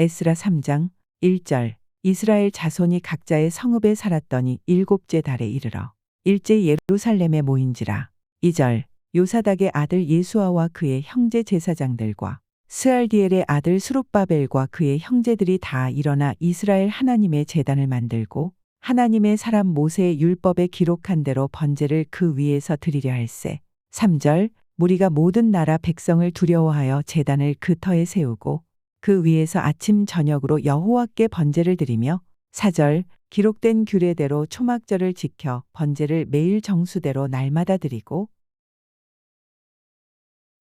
에스라 3장 1절. 이스라엘 자손이 각자의 성읍에 살았더니 일곱째 달에 이르러 일제 예루살렘에 모인지라. 2절. 요사닥의 아들 예수아와 그의 형제 제사장들과 스알디엘의 아들 수룹바벨과 그의 형제들이 다 일어나 이스라엘 하나님의 제단을 만들고 하나님의 사람 모세의 율법에 기록한 대로 번제를 그 위에서 드리려 할세. 3절. 무리가 모든 나라 백성을 두려워하여 제단을 그 터에 세우고 그 위에서 아침 저녁으로 여호와께 번제를 드리며 4절 기록된 규례대로 초막절을 지켜 번제를 매일 정수대로 날마다 드리고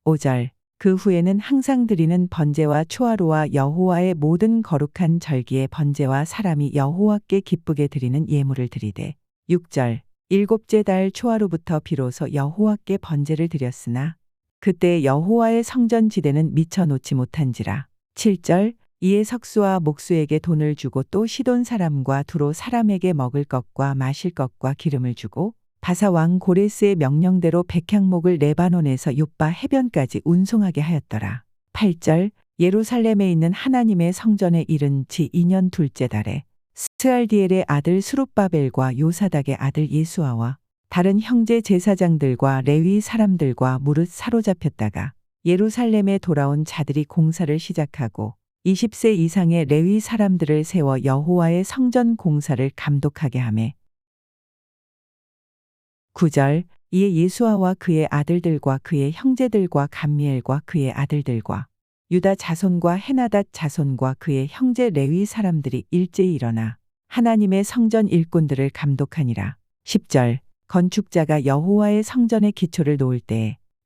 5절 그 후에는 항상 드리는 번제와 초하루와 여호와의 모든 거룩한 절기의 번제와 사람이 여호와께 기쁘게 드리는 예물을 드리되 6절 일곱째 달 초하루부터 비로소 여호와께 번제를 드렸으나 그때 여호와의 성전 지대는 미쳐 놓지 못한지라 7절 이에 석수와 목수에게 돈을 주고 또 시돈 사람과 두로 사람에게 먹을 것과 마실 것과 기름을 주고 바사 왕 고레스의 명령대로 백향목을 레바논에서 요빠 해변까지 운송하게 하였더라. 8절 예루살렘에 있는 하나님의 성전에 이른 지 2년 둘째 달에 스알디엘의 아들 수룹바벨과 요사닥의 아들 예수아와 다른 형제 제사장들과 레위 사람들과 무릇 사로잡혔다가 예루살렘에 돌아온 자들이 공사를 시작하고 20세 이상의 레위 사람들을 세워 여호와의 성전 공사를 감독하게 하매 9절 이에 예수아와 그의 아들들과 그의 형제들과 감미엘과 그의 아들들과 유다 자손과 헤나닷 자손과 그의 형제 레위 사람들이 일제히 일어나 하나님의 성전 일꾼들을 감독하니라. 10절 건축자가 여호와의 성전의 기초를 놓을 때에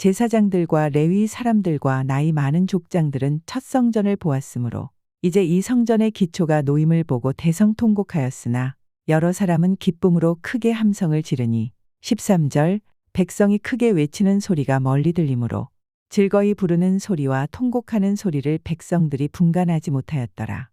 제사장들과 레위 사람들과 나이 많은 족장들은 첫 성전을 보았으므로 이제 이 성전의 기초가 놓임을 보고 대성통곡하였으나 여러 사람은 기쁨으로 크게 함성을 지르니 13절 백성이 크게 외치는 소리가 멀리 들리므로 즐거이 부르는 소리와 통곡하는 소리를 백성들이 분간하지 못하였더라.